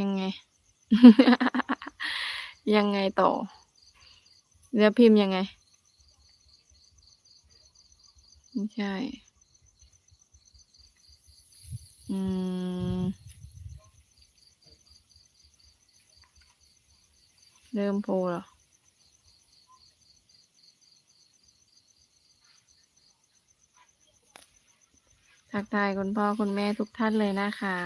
ยังไง ยังไงต่อแล้วพิมพ์ยังไง ไม่ใช่ อืม เริ่มโพลเหรอทักทายคุณพ่อคุณแม่ทุกท่านเลยนะครั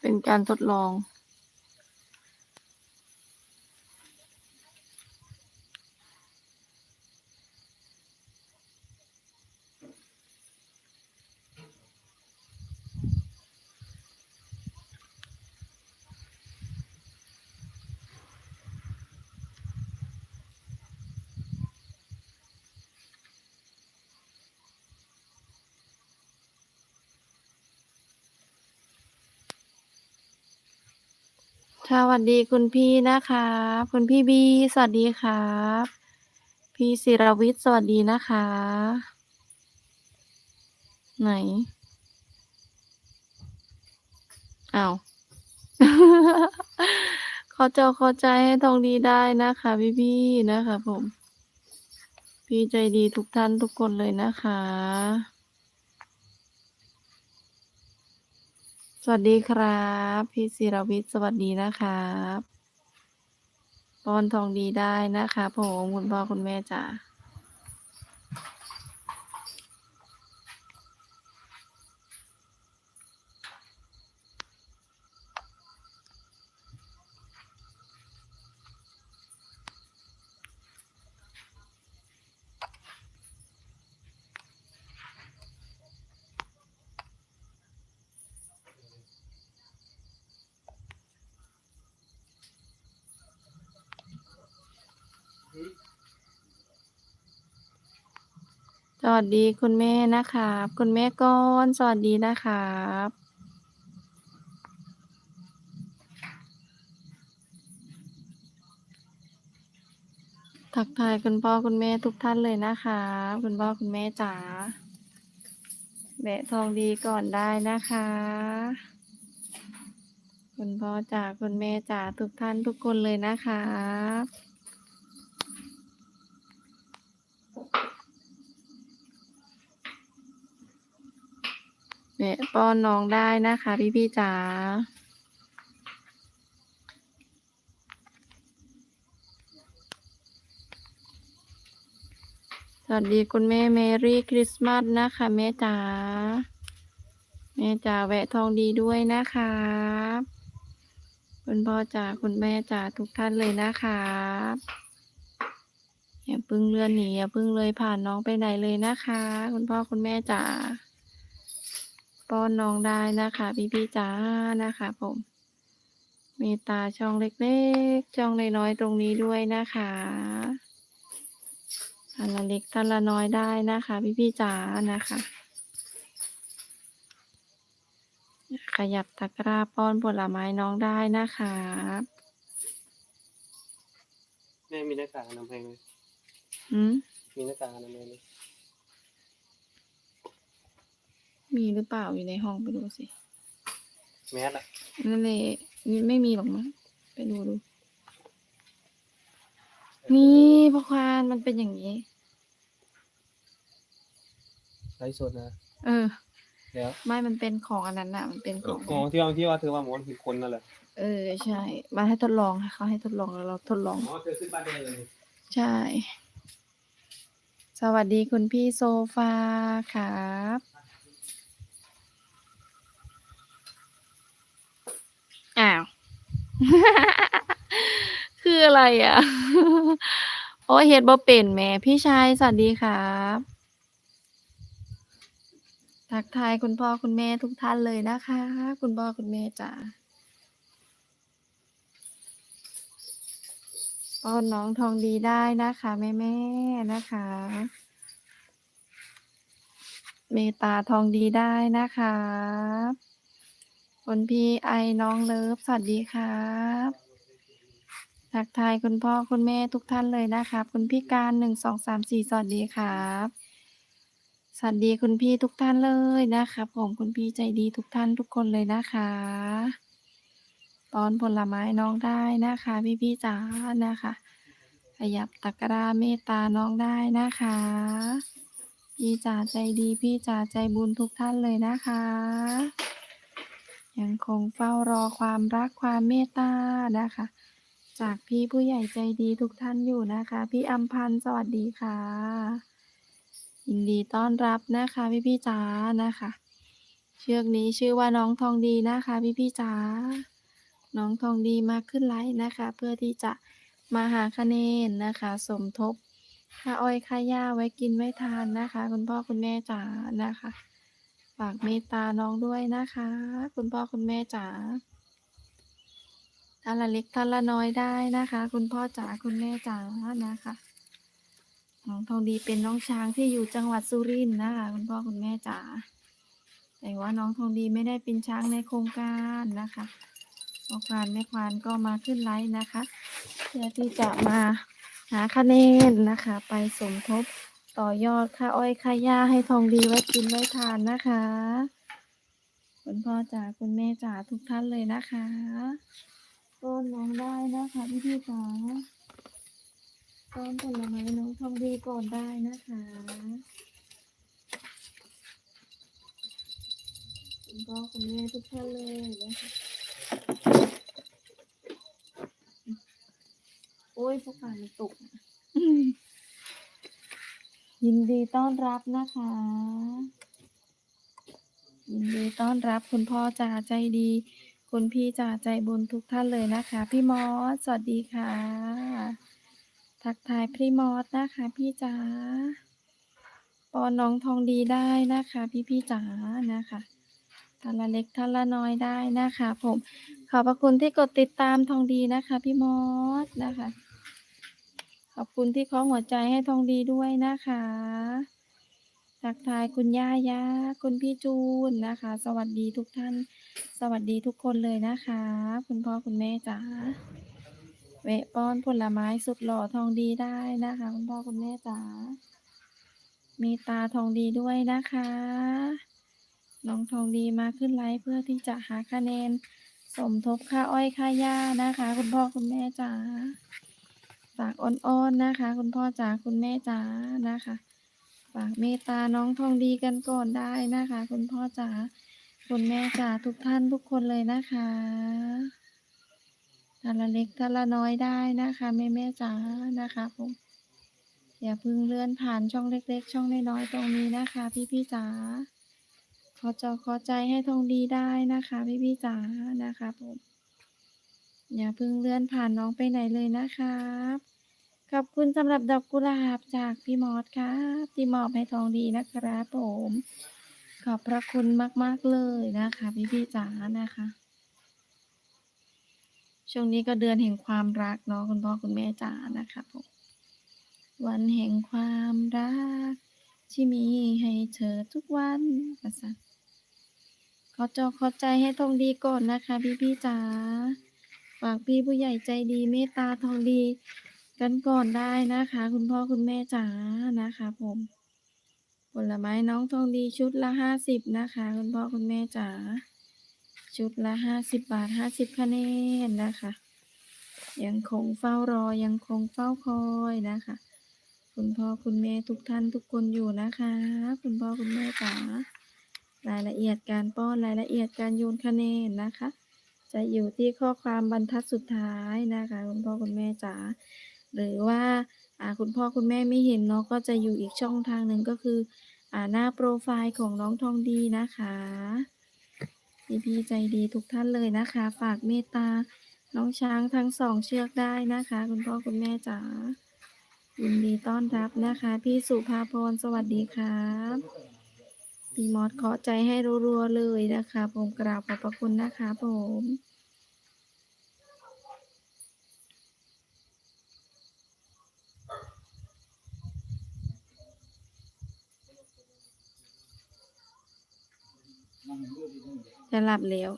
เป็นการทดลอง สวัสดีคุณพี่นะคะคุณพี่บี สวัสดีครับ พี่ศิรวิทย์สวัสดีนะคะ ไหนอ้าวขอจอขอใจให้ทองดีได้นะคะ พี่ๆนะคะผม พี่ใจดีทุกท่านทุกคนเลยนะคะ สวัสดีครับ พี่ศิรวิทย์สวัสดีนะครับปอนทองดีได้นะคะผมคุณพ่อคุณแม่จ๋า สวัสดีคุณแม่นะครับ คุณแม่ก้อนสวัสดีนะครับทักทายคุณพ่อคุณแม่ทุกท่านเลยนะคะคุณพ่อคุณแม่จ๋าแบะทองดีก่อนได้นะคะ คุณพ่อจ๋าคุณแม่จ๋าทุกท่านทุกคนเลยนะคะ แบะป้อนน้องได้นะคะพี่พี่จ๋าสวัสดีคุณแม่เมรี่คริสต์มาสนะคะแม่จ๋าแม่จ๋าแวะทองดีด้วยนะครับคุณพ่อจ๋าคุณแม่จ๋าทุกท่านเลยนะครับอย่าพิ่งเลื่อนหนีอย่าพิ่งเลยผ่านน้องไปไหนเลยนะคะ คุณพ่อคุณแม่จ๋า ป้อนน้องได้นะคะ พี่พี่ๆจ๋านะคะ ผมเมตตาช่องเล็กๆช่องน้อยๆตรงนี้ด้วยนะคะท่านละเล็กท่านละน้อยได้นะคะ พี่พี่ๆจ๋านะคะ ขยับตะกร้าป้อนผลไม้น้องได้นะคะแม่มีหน้ากากอนามัยไหมอืมมีหน้ากากอนามัยไหม มีหรือเปล่าอยู่ในห้องไปดูสิ แมสอะนั่นเลยมีไม่มีหรอกมั้งไปดูดู นี่พ่อควานมันเป็นอย่างนี้ ไลฟ์สดนะ เออ แล้วไม่มันเป็นของอันนั้นน่ะ มันเป็นของ อ๋อที่ว่าที่ว่าเธอว่าหมอนผิดคนนั่นแหละ เออ ใช่ มาให้ทดลองค่ะเขาให้ทดลองแล้วเราทดลอง อ๋อเธอขึ้นบ้านได้เลยใช่ สวัสดีคุณพี่โซฟาครับ อ้าว คืออะไรอะ โอ้เฮ็ดบ่เป็นแม่พี่ชายสวัสดีครับทักทายคุณพ่อคุณแม่ทุกท่านเลยนะคะ คุณพ่อคุณแม่จ๋าป้อนน้องทองดีได้นะคะแม่แม่นะคะ เมตตาทองดีได้นะคะ คุณพี่ไอน้องเลิฟ สวัสดีครับทักทายคุณพ่อคุณแม่ทุกท่านเลยนะครับ คุณพี่การหนึ่งสองสามสี่สวัสดีครับ สวัสดีคุณพี่ทุกท่านเลยนะครับผมคุณพี่ใจดีทุกท่านทุกคนเลยนะคะป้อนผลไม้น้องได้นะคะ พี่พี่จ๋านะคะ ขยับตะกร้าเมตตาน้องได้นะคะ พี่จ๋าใจดีพี่จ๋าใจบุญทุกท่านเลยนะคะ ยังคงเฝ้ารอความรักความเมตตานะคะ จากพี่ผู้ใหญ่ใจดีทุกท่านอยู่นะคะ พี่อัมพันธ์สวัสดีค่ะ ยินดีต้อนรับนะคะพี่พี่จ๋านะคะ เชือกนี้ชื่อว่าน้องทองดีนะคะพี่พี่จ๋าน้องทองดีมาขึ้นไลฟ์นะคะ เพื่อที่จะมาหาคะแนนนะคะ สมทบค่าอ้อยค่าหญ้าไว้กินไว้ทานนะคะ คุณพ่อคุณแม่จ๋านะคะ ฝากเมตตาน้องด้วยนะคะ คุณพ่อคุณแม่จ๋าท่านละเล็กท่านละน้อยได้นะคะ คุณพ่อจ๋าคุณแม่จ๋านะคะน้องทองดีเป็นน้องช้างที่อยู่จังหวัดสุรินทร์นะคะ คุณพ่อคุณแม่จ๋าแต่ว่าน้องทองดีไม่ได้เป็นช้างในโครงการนะคะพ่อควานแม่ควานก็มาขึ้นไลฟ์นะคะ เพื่อที่จะมาหาคะแนนนะคะ ไปสมทบ ต่อยอดค่าอ้อยค่าหญ้าให้ทองดีไว้กินไว้ทานนะคะคุณพ่อจ๋าคุณแม่จ๋าทุกท่านเลยนะคะต้นน้องได้นะคะพี่พี่จ๋าต้นผลไม้น้องทองดีก่อนได้นะคะคุณพ่อคุณแม่ทุกท่านเลยนะคะโอ้ยพวกป่านมันตก ยินดีต้อนรับนะคะ ยินดีต้อนรับคุณพ่อจ่าใจดี คุณพี่จ่าใจบุญทุกท่านเลยนะคะ พี่มอสสวัสดีค่ะ ทักทายพี่มอสนะคะ พี่จ๋าปอนน้องทองดีได้นะคะ พี่พี่จ๋านะคะท่านละเล็กท่านละน้อยได้นะคะ ผม ขอบพระคุณที่กดติดตามทองดีนะคะ พี่มอสนะคะ ขอบคุณที่เคาะหัวใจให้ทองดีด้วยนะคะทักทายคุณย่ายาคุณพี่จูนนะคะ สวัสดีทุกท่าน สวัสดีทุกคนเลยนะคะ คุณพ่อคุณแม่จ๋าแวป้อนผลไม้สุดหล่อทองดีได้นะคะ คุณพ่อคุณแม่จ๋ามีตาทองดีด้วยนะคะน้องทองดีมาขึ้นไลฟ์เพื่อที่จะหาคะแนน สมทบค่าอ้อยค่าหญ้านะคะ คุณพ่อคุณแม่จ๋า ฝากอ้อนๆนะคะ คุณพ่อจ๋าคุณแม่จ๋านะคะ ฝากเมตตาน้องทองดีกันก่อนได้นะคะ คุณพ่อจ๋าคุณแม่จ๋าทุกท่านทุกคนเลยนะคะท่านละเล็กท่านละน้อยได้นะคะแม่แม่จ๋านะคะผมอย่าเพิ่งเลื่อนผ่านช่องเล็ก ๆ ช่องน้อยๆตรงนี้นะคะ พี่พี่จ๋าขอจอขอใจให้ทองดีได้นะคะ พี่พี่จ๋านะคะผมอย่าเพิ่งเลื่อนผ่านน้องไปไหนเลยนะครับ ขอบคุณสำหรับดอกกุหลาบจากพี่มอสครับที่มอบให้ทองดีนะครับผม ขอบพระคุณมาก ๆ เลยนะคะพี่พี่จ๋านะคะ ช่วงนี้ก็เดือนแห่งความรักเนาะคุณพ่อคุณแม่จ๋านะคะผมวันแห่งความรัก ที่มีให้เธอทุกวันประสันขอจอขอใจให้ทองดีก่อนนะคะ พี่พี่จ๋าฝากพี่ผู้ใหญ่ใจดีเมตตาทองดี กันก่อนได้นะคะ คุณพ่อคุณแม่จ๋านะคะ ผม ผลไม้น้องทองดีชุดละห้าสิบนะคะ คุณพ่อคุณแม่จ๋าชุดละห้าสิบบาทห้าสิบคะแนนนะคะ ยังคงเฝ้ารอยังคงเฝ้าคอยนะคะ คุณพ่อคุณแม่ทุกท่านทุกคนอยู่นะคะ คุณพ่อคุณแม่จ๋ารายละเอียดการป้อนรายละเอียดการโยนคะแนนนะคะ จะอยู่ที่ข้อความบรรทัดสุดท้ายนะคะ คุณพ่อคุณแม่จ๋า หรือว่าคุณพ่อคุณแม่ไม่เห็นเนาะก็จะอยู่อีกช่องทางหนึ่งก็คืออหน้าโปรไฟล์ของน้องทองดีนะคะพี่ๆใจดีทุกท่านเลยนะคะ ฝากเมตตาน้องช้างทั้งสองเชือกได้นะคะ คุณพ่อคุณแม่จ๋ายินดีต้อนรับนะคะ พี่สุภาพรสวัสดีครับพี่มอสขอใจให้รัวๆเลยนะคะ ผมกราบขอบพระคุณนะคะผม จะหลับแล้ว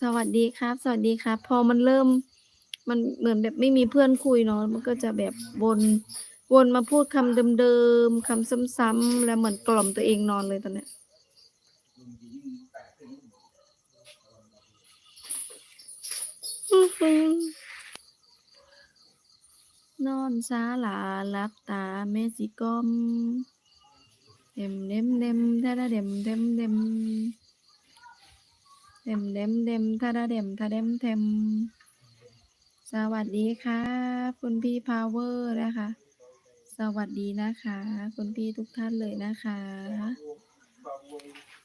สวัสดีครับ สวัสดีครับ พอมันเริ่ม มันเหมือนแบบไม่มีเพื่อนคุยเนาะ มันก็จะแบบวนวนมาพูดคำเดิมๆคำซ้ำๆแล้วเหมือนกล่อมตัวเองนอนเลยตอนเนี้ยนอนสาลาหลับตาเมสิกอม เด็มเด็มเด็มทะดะเด็มเด็มเด็มเด็มเด็มเด็มทะดะเด็มทะเด็มเทมสวัสดีครับ คุณพี่พาวเวอร์นะคะ สวัสดีนะคะ คุณพี่ทุกท่านเลยนะคะ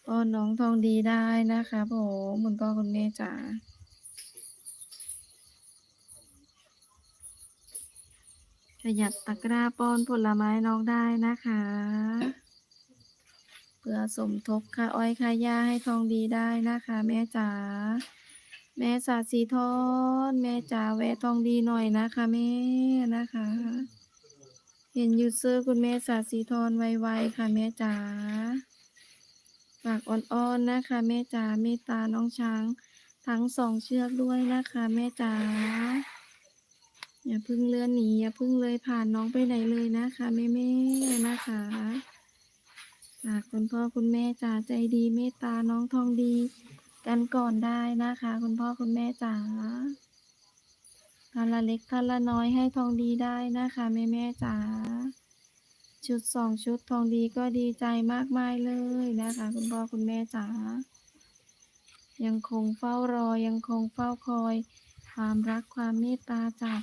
ป้อนน้องทองดีได้นะคะผมคุณพ่อคุณแม่จ๋าขยับตะกร้าป้อนผลไม้น้องได้นะคะ พื่อสมทบค่าอ้อยค่าหญ้าให้ทองดีได้นะคะ แม่จ๋าแม่สาสีทอนแม่จ๋าแวะทองดีหน่อยนะคะแม่นะคะ เห็นยูเซอร์คุณแม่สาสีทอนไวๆค่ะแม่จ๋าฝากอ่อนๆนะคะ แม่จ๋าเมตตาน้องช้าง ทั้งสองเชือกด้วยนะคะ แม่จ๋าอย่าพึ่งเลื่อนหนีอย่าพึ่งเลยผ่านน้องไปไหนเลยนะคะแม่แม่ๆนะคะากคุณพ่อคุณแม่จ๋าใจดีเมตตาน้องทองดี กันก่อนได้นะคะ คุณพ่อคุณแม่จ๋าท่านละเล็กท่านละน้อยให้ทองดีได้นะคะ แม่แม่จ๋าชุดสองชุดทองดีก็ดีใจมากมายเลยนะคะ คุณพ่อคุณแม่จ๋ายังคงเฝ้ารอยังคงเฝ้าคอย ความรักความเมตตาจาก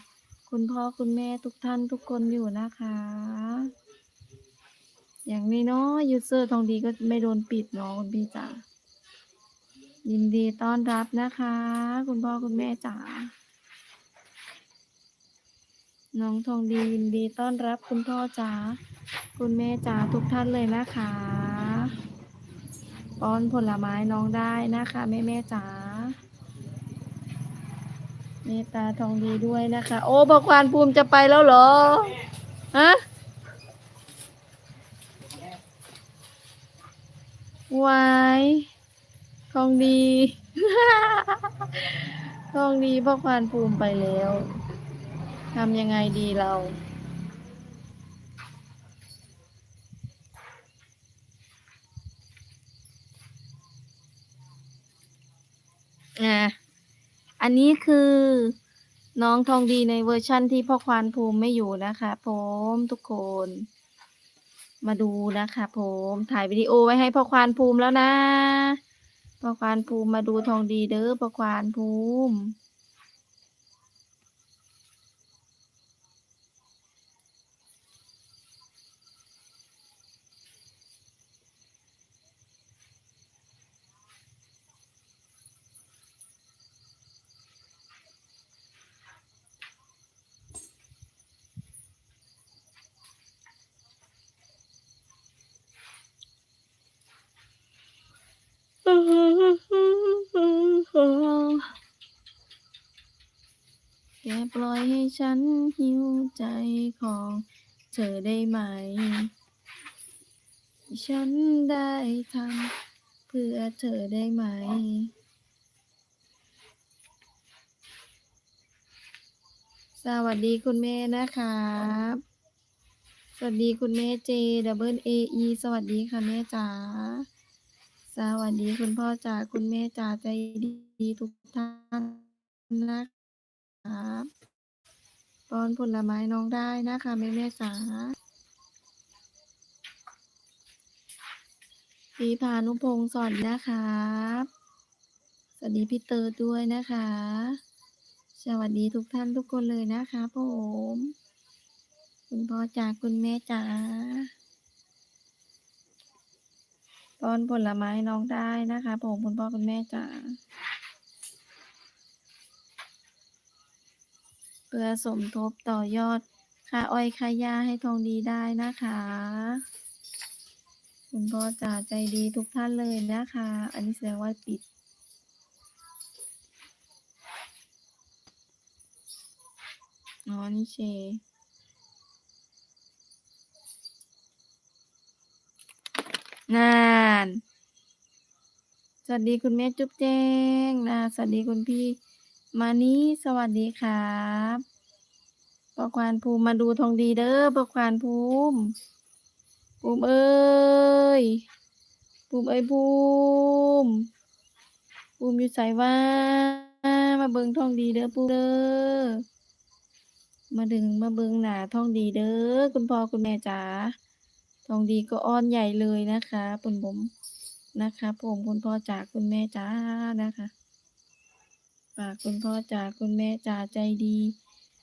คุณพ่อคุณแม่ทุกท่านทุกคนอยู่นะคะ อย่างนี้เนาะยูเซอร์ทองดีก็ไม่โดนปิดเนาะคุณพี่จ๋ายินดีต้อนรับนะคะ คุณพ่อคุณแม่จ๋าน้องทองดียินดีต้อนรับคุณพ่อจ๋าคุณแม่จ๋าทุกท่านเลยนะคะป้อนผลไม้น้องได้นะคะ แม่แม่จ๋าเมตตาทองดีด้วยนะคะ โอ้บอกควานภูมิจะไปแล้วเหรอฮะ วายทองดี ทองดีพ่อควานภูมิไปแล้วทำยังไงดีเรา อะ อันนี้คือน้องทองดีในเวอร์ชั่นที่พ่อควานภูมิไม่อยู่นะคะผมทุกคน มาดูนะคะผมถ่ายวิดีโอไว้ให้พ่อควานภูมิแล้วนะพ่อควานภูมิมาดูทองดีเด้อพ่อควานภูมิ แกปล่อยให้ฉันหิวใจของเธอได้ไหม ฉันได้ทำเพื่อเธอได้ไหม สวัสดีคุณแม่นะครับสวัสดีคุณแม่เจดับเบิลเออีสวัสดีค่ะแม่จ๋า สวัสดีคุณพ่อจ๋าคุณแม่จ๋าใจดีทุกท่านนะ ครับป้อนผลไม้น้องได้นะคะแม่แม่จ๋าพี่พานุพงศ์สอนนะครับสวัสดีพี่เติร์ดด้วยนะคะ สวัสดีทุกท่านทุกคนเลยนะคะผมคุณพ่อจ๋าคุณแม่จ๋าป้อนผลไม้น้องได้นะคะผมคุณพ่อคุณแม่จ๋า พื่อสมทบต่อยอดค่าอ้อยค่าหญ้าให้ทองดีได้นะคะ คุณพ่อจ๋าใจดีทุกท่านเลยนะคะ อันนี้แสดงว่าปิดอ๋อนี่เชนานสวัสดีคุณแม่จุ๊บแจ้งนะสวัสดีคุณพี่ มานี้สวัสดีครับปอควานภูมิมาดูทองดีเด้อปอควานภูมิ ภูมิเอ้ย ภูมิเอ้ยภูมิ ภูมิอยู่ใส่ว่า มาเบิงทองดีเด้อภูมิเด้อ มาดึงมาเบิงหนาทองดีเด้อคุณพ่อคุณแม่จ๋า ทองดีก็อ้อนใหญ่เลยนะคะปุ่นผมนะคะ ผมคุณพ่อจ๋าคุณแม่จ๋านะคะ ฝากคุณพ่อจ๋าคุณแม่จ๋าใจดี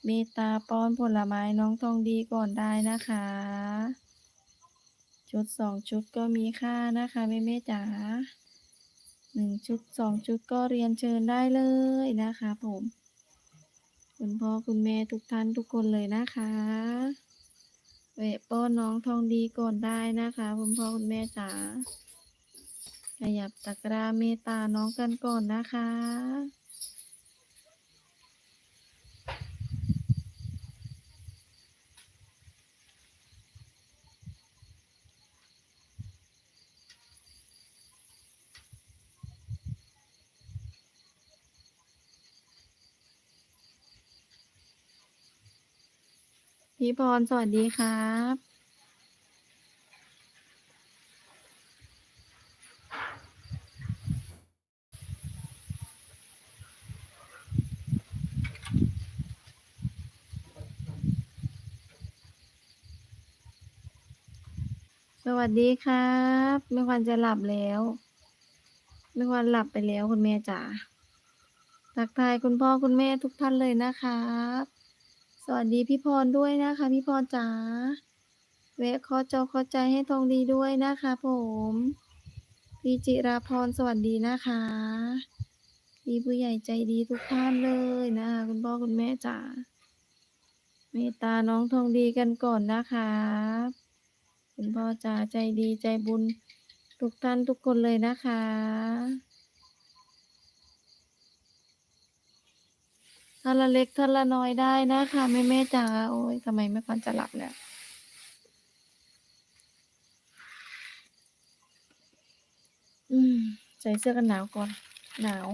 เมตตาป้อนผลไม้น้องทองดีก่อนได้นะคะ ชุดสองชุดก็มีค่านะคะแม่แม่จ๋าหนึ่งชุดสองชุดก็เรียนเชิญได้เลยนะคะผม คุณพ่อคุณแม่ทุกท่านทุกคนเลยนะคะแวะป้อนน้องทองดีก่อนได้นะคะ คุณพ่อคุณแม่จ๋าขยับตะกร้าเมตตาน้องกันก่อนนะคะ พี่พร สวัสดีครับ สวัสดีครับไม่ควันจะหลับแล้วไม่ควันหลับไปแล้วคุณแม่จ๋าทักทายคุณพ่อคุณแม่ทุกท่านเลยนะครับ สวัสดีพี่พรด้วยนะคะ พี่พรจ๋าแวะขอจอขอใจให้ทองดีด้วยนะคะผมพี่จิราพรสวัสดีนะคะพี่ผู้ใหญ่ใจดีทุกท่านเลยนะคะคุณพ่อคุณแม่จ๋าเมตตาน้องทองดีกันก่อนนะคะคุณพ่อจ๋าใจดีใจบุญทุกท่านทุกคนเลยนะคะ ทาละเล็กทาละน้อยได้นะคะแม่แม่จ๋าโอ้ยทำไมไม่ควรจะหลับเนี่ยอืม ใส่เสื้อกันหนาวก่อน หนาว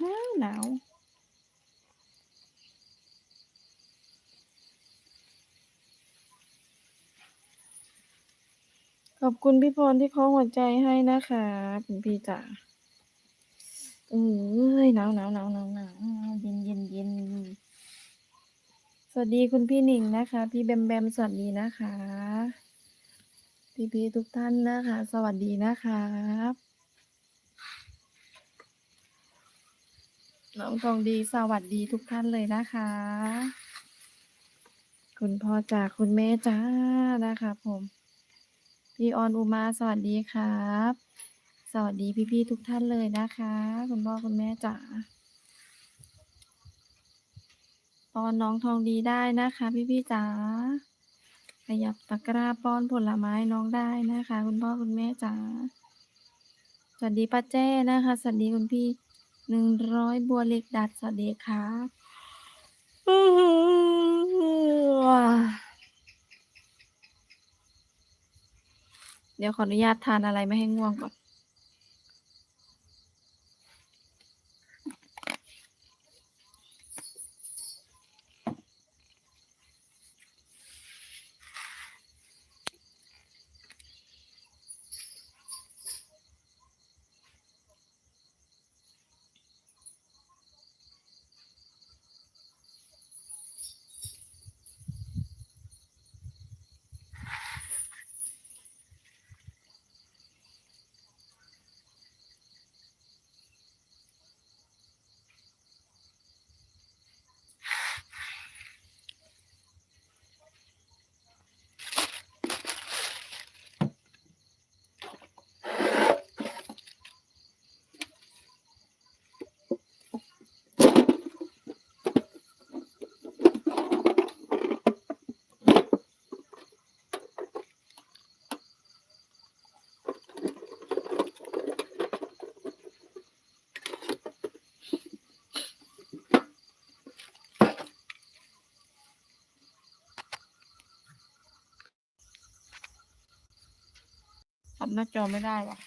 หนาวหนาวขอบคุณพี่พรที่เคาหัวใจให้นะคะคุณพี่จ๋า เอ้ยหนาวหนาวหนาวหนาวหนาวเย็นเย็นเย็นสวัสดีคุณพี่หนิงนะคะ พี่แบมแบมสวัสดีนะคะ พี่พี่ๆทุกท่านนะคะ สวัสดีนะครับน้องทองดีสวัสดีทุกท่านเลยนะคะ คุณพ่อจากคุณแม่จ้านะคะ ผม พี่ออนอุมาสวัสดีครับ สวัสดีพี่ๆทุกท่านเลยนะคะ คุณพ่อคุณแม่จ๋าป้อนน้องทองดีได้นะคะ พี่ๆจ๋าขยับตะกร้าป้อนผลไม้น้องได้นะคะ คุณพ่อคุณแม่จ๋าสวัสดีป้าแจ้นะคะ สวัสดีคุณพี่หนึ่งร้อยบัวเล็กดัดสวัสดีครับเดี๋ยวขออนุญาตทานอะไรไม่ให้ง่วงก่อน หน้าจอไม่ได้ว่ะ